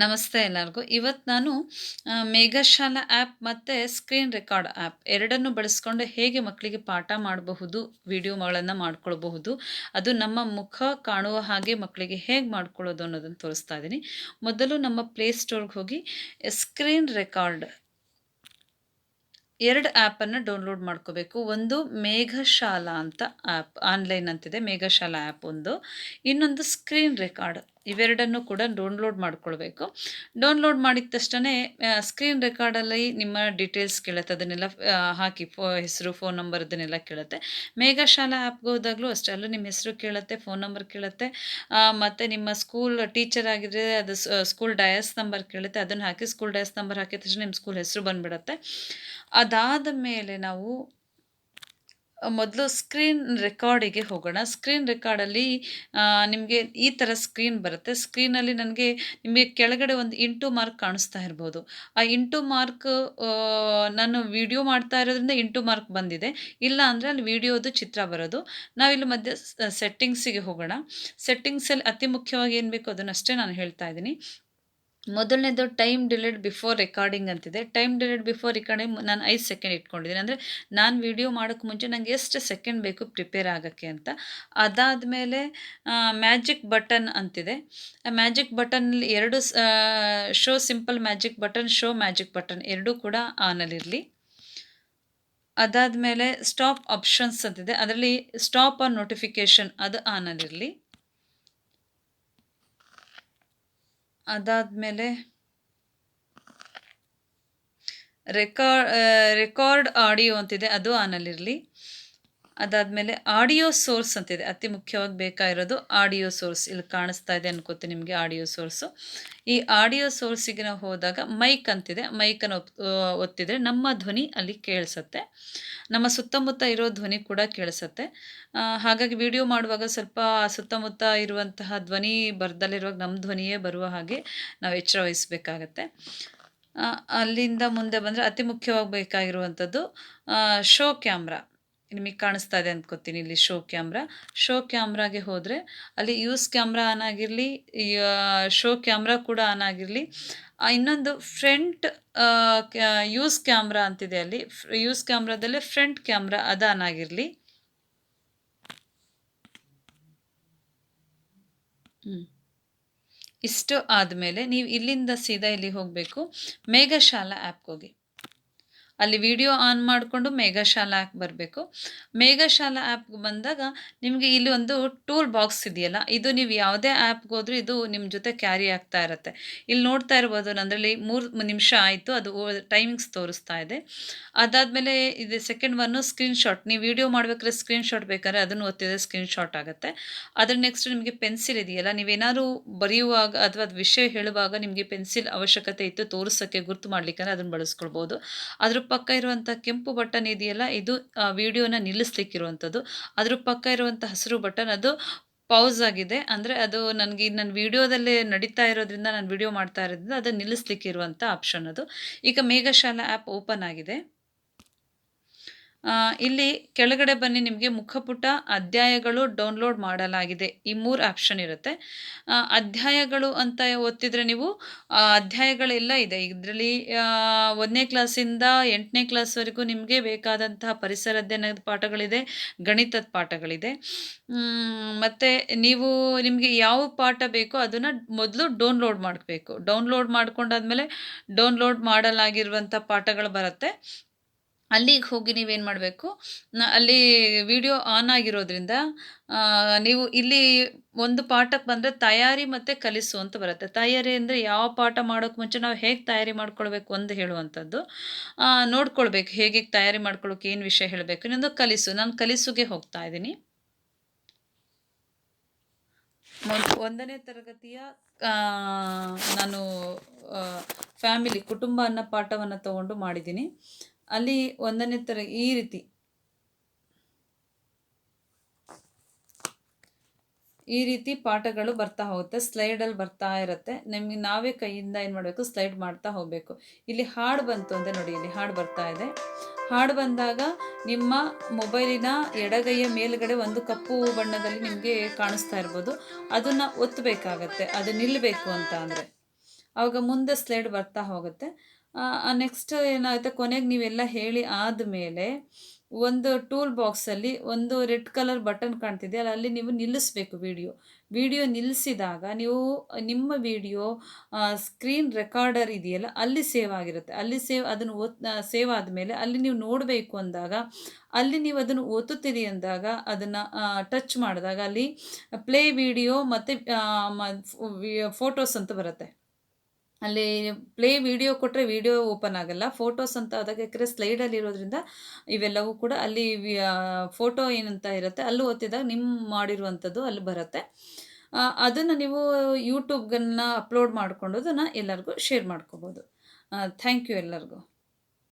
ನಮಸ್ತೆ ಎಲ್ಲರಿಗೂ. ಇವತ್ತು ನಾನು ಮೇಘಶಾಲಾ ಆ್ಯಪ್ ಮತ್ತು ಸ್ಕ್ರೀನ್ ರೆಕಾರ್ಡ್ ಆ್ಯಪ್ ಎರಡನ್ನು ಬಳಸ್ಕೊಂಡು ಹೇಗೆ ಮಕ್ಕಳಿಗೆ ಪಾಠ ಮಾಡಬಹುದು ವಿಡಿಯೋಗಳನ್ನು ಮಾಡ್ಕೊಳ್ಬಹುದು, ಅದು ನಮ್ಮ ಮುಖ ಕಾಣುವ ಹಾಗೆ ಮಕ್ಕಳಿಗೆ ಹೇಗೆ ಮಾಡ್ಕೊಳ್ಳೋದು ಅನ್ನೋದನ್ನು ತೋರಿಸ್ತಾ ಇದ್ದೀನಿ ಮೊದಲು ನಮ್ಮ ಪ್ಲೇಸ್ಟೋರ್ಗೆ ಹೋಗಿ, ಸ್ಕ್ರೀನ್ ರೆಕಾರ್ಡ್ ಎರಡು ಆ್ಯಪನ್ನು ಡೌನ್ಲೋಡ್ ಮಾಡ್ಕೋಬೇಕು. ಒಂದು ಮೇಘಶಾಲಾ ಅಂತ ಆ್ಯಪ್ ಆನ್ಲೈನ್ ಅಂತಿದೆ, ಮೇಘಶಾಲಾ ಆ್ಯಪ್ ಒಂದು. ಇನ್ನೊಂದು ಸ್ಕ್ರೀನ್ ರೆಕಾರ್ಡ್. ಇವೆರಡನ್ನು ಕೂಡ ಡೌನ್ಲೋಡ್ ಮಾಡ್ಕೊಳ್ಬೇಕು. ಡೌನ್ಲೋಡ್ ಮಾಡಿದ ತಕ್ಷಣ ಸ್ಕ್ರೀನ್ ರೆಕಾರ್ಡಲ್ಲಿ ನಿಮ್ಮ ಡೀಟೇಲ್ಸ್ ಕೇಳುತ್ತೆ. ಅದನ್ನೆಲ್ಲ ಹಾಕಿ ಫೋ, ಹೆಸರು ಫೋನ್ ನಂಬರ್ ಅದನ್ನೆಲ್ಲ ಕೇಳುತ್ತೆ. ಮೇಘಶಾಲಾ ಆ್ಯಪ್ಗೆ ಹೋದಾಗಲೂ ಅಷ್ಟೇ. ಅಲ್ಲೂ ನಿಮ್ಮ ಹೆಸರು ಕೇಳುತ್ತೆ ಫೋನ್ ನಂಬರ್ ಕೇಳುತ್ತೆ. ಮತ್ತು ನಿಮ್ಮ ಸ್ಕೂಲ್ ಟೀಚರ್ ಆಗಿದ್ರೆ ಅದು ಸ್ಕೂಲ್ ಡಯಸ್ ನಂಬರ್ ಕೇಳುತ್ತೆ. ಅದನ್ನು ಹಾಕಿ ಸ್ಕೂಲ್ ಡಯಸ್ ನಂಬರ್ ಹಾಕಿದ ತಕ್ಷಣ ನಿಮ್ಮ ಸ್ಕೂಲ್ ಹೆಸರು ಬಂದುಬಿಡುತ್ತೆ. ಅದಾದ ಮೇಲೆ ನಾವು ಮೊದಲು ಸ್ಕ್ರೀನ್ ರೆಕಾರ್ಡಿಗೆ ಹೋಗೋಣ. ಸ್ಕ್ರೀನ್ ರೆಕಾರ್ಡಲ್ಲಿ ನಿಮಗೆ ಈ ಥರ ಸ್ಕ್ರೀನ್ ಬರುತ್ತೆ. ಸ್ಕ್ರೀನಲ್ಲಿ ನನಗೆ ನಿಮಗೆ ಕೆಳಗಡೆ ಒಂದು ಇಂಟು ಮಾರ್ಕ್ ಕಾಣಿಸ್ತಾ ಇರ್ಬೋದು. ಆ ಇಂಟು ಮಾರ್ಕ್ ನಾನು ವಿಡಿಯೋ ಮಾಡ್ತಾ ಇರೋದ್ರಿಂದ ಇಂಟು ಮಾರ್ಕ್ ಬಂದಿದೆ. ಇಲ್ಲ ಅಂದರೆ ಅಲ್ಲಿ ವಿಡಿಯೋದು ಚಿತ್ರ ಬರೋದು. ನಾವಿಲ್ಲಿ ಮಧ್ಯೆ ಸೆಟ್ಟಿಂಗ್ಸಿಗೆ ಹೋಗೋಣ. ಸೆಟ್ಟಿಂಗ್ಸಲ್ಲಿ ಅತಿ ಮುಖ್ಯವಾಗಿ ಏನು ಬೇಕು ಅದನ್ನಷ್ಟೇ ನಾನು ಹೇಳ್ತಾ ಇದ್ದೀನಿ. ಮೊದಲನೇದು ಟೈಮ್ ಡಿಲೇಡ್ ಬಿಫೋರ್ ರೆಕಾರ್ಡಿಂಗ್ ಅಂತಿದೆ. ಟೈಮ್ ಡಿಲೇಡ್ ಬಿಫೋರ್ ರೆಕಾರ್ಡಿಂಗ್ ನಾನು ಐದು ಸೆಕೆಂಡ್ ಇಟ್ಕೊಂಡಿದ್ದೀನಿ ಅಂದರೆ ನಾನು ವಿಡಿಯೋ ಮಾಡೋಕ್ಕೆ ಮುಂಚೆ ನನಗೆ ಎಷ್ಟು ಸೆಕೆಂಡ್ ಬೇಕು ಪ್ರಿಪೇರ್ ಆಗೋಕ್ಕೆ ಅಂತ. ಅದಾದ ಮೇಲೆ ಮ್ಯಾಜಿಕ್ ಬಟನ್ ಅಂತಿದೆ. ಆ ಮ್ಯಾಜಿಕ್ ಬಟನ್ನಲ್ಲಿ ಎರಡು show simple magic button show magic button ಎರಡೂ ಕೂಡ ಆನಲ್ಲಿರಲಿ ಅದಾದ ಮೇಲೆ ಸ್ಟಾಪ್ ಆಪ್ಷನ್ಸ್ ಅಂತಿದೆ. ಅದರಲ್ಲಿ ಸ್ಟಾಪ್ ಆನ್ ನೋಟಿಫಿಕೇಷನ್ ಅದು ಆನಲ್ಲಿರಲಿ ಅದಾದಮೇಲೆ ರೆಕಾರ್ಡ್ ರೆಕಾರ್ಡ್ ಆಡಿಯೋ ಅಂತಿದೆ ಅದು ಆನಲ್ಲಿರಲಿ ಅದಾದಮೇಲೆ ಆಡಿಯೋ ಸೋರ್ಸ್ ಅಂತಿದೆ. ಅತಿ ಮುಖ್ಯವಾಗಿ ಬೇಕಾಗಿರೋದು ಆಡಿಯೋ ಸೋರ್ಸ್ ಇಲ್ಲಿ ಕಾಣಿಸ್ತಾ ಇದೆ ಅನ್ಕೋತೀನಿ ನಿಮಗೆ ಆಡಿಯೋ ಸೋರ್ಸು ಈ ಆಡಿಯೋ ಸೋರ್ಸಿಗೆ ನಾವು ಹೋದಾಗ ಮೈಕ್ ಅಂತಿದೆ. ಮೈಕನ್ನು ಒತ್ತಿದರೆ ನಮ್ಮ ಧ್ವನಿ ಅಲ್ಲಿ ಕೇಳಿಸುತ್ತೆ. ನಮ್ಮ ಸುತ್ತಮುತ್ತ ಇರೋ ಧ್ವನಿ ಕೂಡ ಕೇಳಿಸುತ್ತೆ. ಹಾಗಾಗಿ ವಿಡಿಯೋ ಮಾಡುವಾಗ ಸ್ವಲ್ಪ ಸುತ್ತಮುತ್ತ ಇರುವಂತಹ ಧ್ವನಿ ಬರ್ದಲ್ಲಿರುವಾಗ ನಮ್ಮ ಧ್ವನಿಯೇ ಬರುವ ಹಾಗೆ ನಾವು ಎಚ್ಚರ ವಹಿಸಬೇಕಾಗತ್ತೆ. ಅಲ್ಲಿಂದ ಮುಂದೆ ಬಂದರೆ ಅತಿ ಮುಖ್ಯವಾಗಿ ಬೇಕಾಗಿರುವಂಥದ್ದು ಶೋ ಕ್ಯಾಮ್ರಾ ನಿಮಗೆ ಕಾಣಿಸ್ತಾ ಇದೆ ಅಂದ್ಕೋತೀನಿ ಇಲ್ಲಿ ಶೋ ಕ್ಯಾಮ್ರಾ ಶೋ ಕ್ಯಾಮ್ರಾಗೆ ಹೋದರೆ ಅಲ್ಲಿ ಯೂಸ್ ಕ್ಯಾಮ್ರಾ ಆನ್ ಆಗಿರಲಿ ಶೋ ಕ್ಯಾಮ್ರಾ ಕೂಡ ಆನ್ ಆಗಿರಲಿ ಇನ್ನೊಂದು ಫ್ರಂಟ್ ಯೂಸ್ ಕ್ಯಾಮ್ರಾ ಅಂತಿದೆ ಅಲ್ಲಿ. ಯೂಸ್ ಕ್ಯಾಮ್ರಾದಲ್ಲೇ ಫ್ರಂಟ್ ಕ್ಯಾಮ್ರಾ ಅದು ಆನ್ ಆಗಿರಲಿ. ಹ್ಞೂ ಇಷ್ಟು ಆದಮೇಲೆ ನೀವು ಇಲ್ಲಿಂದ ಸೀದಾ ಇಲ್ಲಿ ಹೋಗಬೇಕು. ಮೇಘಶಾಲಾ ಆ್ಯಪ್ಗೆ ಹೋಗಿ. ಅಲ್ಲಿ ವಿಡಿಯೋ ಆನ್ ಮಾಡಿಕೊಂಡು ಮೇಘಶಾಲಾ ಆ್ಯಪ್ ಬರಬೇಕು. ಮೇಘಶಾಲಾ ಆ್ಯಪ್ಗೆ ಬಂದಾಗ ನಿಮಗೆ ಇಲ್ಲಿ ಒಂದು ಟೂಲ್ ಬಾಕ್ಸ್ ಇದೆಯಲ್ಲ, ಇದು ನೀವು ಯಾವುದೇ ಆ್ಯಪ್ಗೆ ಹೋದ್ರೂ ಇದು ನಿಮ್ಮ ಜೊತೆ ಕ್ಯಾರಿ ಆಗ್ತಾ ಇರುತ್ತೆ. ಇಲ್ಲಿ ನೋಡ್ತಾ ಇರ್ಬೋದು ಅದರಲ್ಲಿ ಮೂರು ನಿಮಿಷ ಆಯಿತು, ಅದು ಟೈಮಿಂಗ್ಸ್ ತೋರಿಸ್ತಾ ಇದೆ. ಅದಾದಮೇಲೆ ಇದು ಸೆಕೆಂಡ್ ಒನ್ನು ಸ್ಕ್ರೀನ್ಶಾಟ್ ನೀವು ವಿಡಿಯೋ ಮಾಡಬೇಕಾದ್ರೆ ಸ್ಕ್ರೀನ್ಶಾಟ್ ಬೇಕಾದ್ರೆ ಅದನ್ನು ಒತ್ತಿದ್ರೆ ಸ್ಕ್ರೀನ್ಶಾಟ್ ಆಗುತ್ತೆ. ಅದ್ರ ನೆಕ್ಸ್ಟ್ ನಿಮಗೆ ಪೆನ್ಸಿಲ್ ಇದೆಯಲ್ಲ ನೀವೇನಾದ್ರು ಬರೆಯುವಾಗ ಅಥವಾ ವಿಷಯ ಹೇಳುವಾಗ ನಿಮಗೆ ಪೆನ್ಸಿಲ್ ಅವಶ್ಯಕತೆ ಇತ್ತು ತೋರಿಸೋಕ್ಕೆ ಗುರುತು ಮಾಡಲಿಕ್ಕೆ ಅದನ್ನು ಬಳಸ್ಕೊಳ್ಬೋದು. ಅದ್ರ ಪಕ್ಕ ಇರುವಂಥ ಕೆಂಪು ಬಟನ್ ಇದೆಯಲ್ಲ, ಇದು ವಿಡಿಯೋನ ನಿಲ್ಲಿಸ್ಲಿಕ್ಕಿರುವಂಥದ್ದು ಅದ್ರ ಪಕ್ಕ ಇರುವಂಥ ಹಸಿರು ಬಟನ್, ಅದು ಪೌಸ್ ಆಗಿದೆ. ಅಂದರೆ ಅದು ನನಗೆ ನನ್ನ ವಿಡಿಯೋದಲ್ಲೇ ನಡೀತಾ ಇರೋದ್ರಿಂದ ನಾನು ವಿಡಿಯೋ ಮಾಡ್ತಾ ಇರೋದ್ರಿಂದ ಅದನ್ನು ನಿಲ್ಲಿಸ್ಲಿಕ್ಕಿರುವಂಥ ಆಪ್ಷನ್ ಅದು. ಈಗ ಮೇಘಶಾಲಾ ಆ್ಯಪ್ ಓಪನ್ ಆಗಿದೆ. ಇಲ್ಲಿ ಕೆಳಗಡೆ ಬನ್ನಿ, ನಿಮಗೆ ಮುಖಪುಟ ಅಧ್ಯಾಯಗಳು ಡೌನ್ಲೋಡ್ ಮಾಡಲಾಗಿದೆ. ಈ ಮೂರು ಆಪ್ಷನ್ ಇರುತ್ತೆ. ಅಧ್ಯಾಯಗಳು ಅಂತ ಒತ್ತಿದ್ರೆ ನೀವು ಅಧ್ಯಾಯಗಳೆಲ್ಲ ಇದೆ. ಇದರಲ್ಲಿ ಒಂದನೇ ಕ್ಲಾಸಿಂದ ಎಂಟನೇ ಕ್ಲಾಸ್ವರೆಗೂ ನಿಮಗೆ ಬೇಕಾದಂತಹ ಪರಿಸರ ಅಧ್ಯಯನದ ಪಾಠಗಳಿದೆ, ಗಣಿತದ ಪಾಠಗಳಿದೆ. ಮತ್ತು ನೀವು ನಿಮಗೆ ಯಾವ ಪಾಠ ಬೇಕೋ ಅದನ್ನು ಮೊದಲು ಡೌನ್ಲೋಡ್ ಮಾಡಬೇಕು. ಡೌನ್ಲೋಡ್ ಮಾಡ್ಕೊಂಡಾದ್ಮೇಲೆ ಡೌನ್ಲೋಡ್ ಮಾಡಲಾಗಿರುವಂಥ ಪಾಠಗಳು ಬರುತ್ತೆ. ಅಲ್ಲಿಗೆ ಹೋಗಿ ನೀವೇನು ಮಾಡಬೇಕು? ಅಲ್ಲಿ ವಿಡಿಯೋ ಆನ್ ಆಗಿರೋದ್ರಿಂದ ನೀವು ಇಲ್ಲಿ ಒಂದು ಪಾಠಕ್ಕೆ ಬಂದರೆ ತಯಾರಿ ಮತ್ತು ಕಲಿಸು ಅಂತ ಬರುತ್ತೆ. ತಯಾರಿ ಅಂದರೆ ಯಾವ ಪಾಠ ಮಾಡೋಕ್ಕೆ ಮುಂಚೆ ನಾವು ಹೇಗೆ ತಯಾರಿ ಮಾಡ್ಕೊಳ್ಬೇಕು ಅಂತ ಹೇಳುವಂಥದ್ದು. ನೋಡ್ಕೊಳ್ಬೇಕು ಹೇಗೆ ತಯಾರಿ ಮಾಡ್ಕೊಳ್ಳೋಕೆ ಏನು ವಿಷಯ ಹೇಳಬೇಕು ಇನ್ನೊಂದು ಕಲಿಸು. ನಾನು ಕಲಿಸುಗೆ ಹೋಗ್ತಾ ಇದ್ದೀನಿ. ಒಂದನೇ ತರಗತಿಯ ನಾನು ಫ್ಯಾಮಿಲಿ ಕುಟುಂಬ ಅನ್ನೋ ಪಾಠವನ್ನು ತಗೊಂಡು ಮಾಡಿದ್ದೀನಿ. ಅಲ್ಲಿ ಒಂದನೇ ತರ ಈ ರೀತಿ. ಈ ರೀತಿ ಪಾಠಗಳು ಬರ್ತಾ ಹೋಗುತ್ತೆ ಸ್ಲೈಡಲ್ಲಿ ಬರ್ತಾ ಇರುತ್ತೆ. ನಮಗೆ ನಾವೇ ಕೈಯಿಂದ ಏನು ಮಾಡಬೇಕು ಸ್ಲೈಡ್ ಮಾಡ್ತಾ ಹೋಗಬೇಕು. ಇಲ್ಲಿ ಹಾಡು ಬಂತು ಅಂದರೆ ನೋಡಿ, ಇಲ್ಲಿ ಹಾಡು ಬರ್ತಾ ಇದೆ. ಹಾಡು ಬಂದಾಗ ನಿಮ್ಮ ಮೊಬೈಲಿನ ಎಡಗೈಯ ಮೇಲ್ಗಡೆ ಒಂದು ಕಪ್ಪು ಬಣ್ಣದಲ್ಲಿ ನಿಮಗೆ ಕಾಣಿಸ್ತಾ ಇರ್ಬೋದು. ಅದನ್ನು ಒತ್ತಬೇಕಾಗತ್ತೆ ಅದು ನಿಲ್ಲಬೇಕು ಅಂತ ಅಂದರೆ. ಆವಾಗ ಮುಂದೆ ಸ್ಲೈಡ್ ಬರ್ತಾ ಹೋಗುತ್ತೆ. ನೆಕ್ಸ್ಟ್ ಏನಾಗುತ್ತೆ? ಕೊನೆಗೆ ನೀವೆಲ್ಲ ಹೇಳಿ ಆದಮೇಲೆ ಒಂದು ಟೂಲ್ ಬಾಕ್ಸಲ್ಲಿ ಒಂದು ರೆಡ್ ಕಲರ್ ಬಟನ್ ಕಾಣ್ತಿದೆ. ಅಲ್ಲ ಅಲ್ಲಿ ನೀವು ನಿಲ್ಲಿಸ್ಬೇಕು ವಿಡಿಯೋ ವಿಡಿಯೋ ನಿಲ್ಲಿಸಿದಾಗ ನೀವು, ನಿಮ್ಮ ವಿಡಿಯೋ ಸ್ಕ್ರೀನ್ ರೆಕಾರ್ಡರ್ ಇದೆಯಲ್ಲ, ಅಲ್ಲಿ ಸೇವ್ ಆಗಿರುತ್ತೆ. ಅಲ್ಲಿ ಸೇವ್ ಅದನ್ನು ಓದ್ ಸೇವ್ ಆದಮೇಲೆ ಅಲ್ಲಿ ನೀವು ನೋಡಬೇಕು ಅಂದಾಗ, ಅಲ್ಲಿ ನೀವು ಅದನ್ನು ಒತ್ತುತ್ತೀರಿ ಅಂದಾಗ, ಅದನ್ನು ಟಚ್ ಮಾಡಿದಾಗ ಅಲ್ಲಿ ಪ್ಲೇ ವಿಡಿಯೋ ಮತ್ತು ಫೋಟೋಸ್ ಅಂತ ಬರುತ್ತೆ. ಅಲ್ಲಿ ಪ್ಲೇ ವಿಡಿಯೋ ಕೊಟ್ಟರೆ ವಿಡಿಯೋ ಓಪನ್ ಆಗಲ್ಲ. ಫೋಟೋಸ್ ಅಂತ ಅದಕ್ಕೆ ಯಾಕಂದರೆ ಸ್ಲೈಡಲ್ಲಿ ಇರೋದ್ರಿಂದ ಇವೆಲ್ಲವೂ ಕೂಡ ಅಲ್ಲಿ ಫೋಟೋ ಏನಂತ ಇರುತ್ತೆ, ಅಲ್ಲೂ ಒತ್ತಿದಾಗ ನಿಮ್ಮ ಮಾಡಿರುವಂಥದ್ದು ಅಲ್ಲಿ ಬರುತ್ತೆ. ಅದನ್ನು ನೀವು ಯೂಟ್ಯೂಬ್ಗನ್ನ ಅಪ್ಲೋಡ್ ಮಾಡ್ಕೊಂಡು ಅದನ್ನು ಎಲ್ಲರಿಗೂ ಶೇರ್ ಮಾಡ್ಕೋಬೋದು. ಥ್ಯಾಂಕ್ ಯು ಎಲ್ಲರಿಗೂ.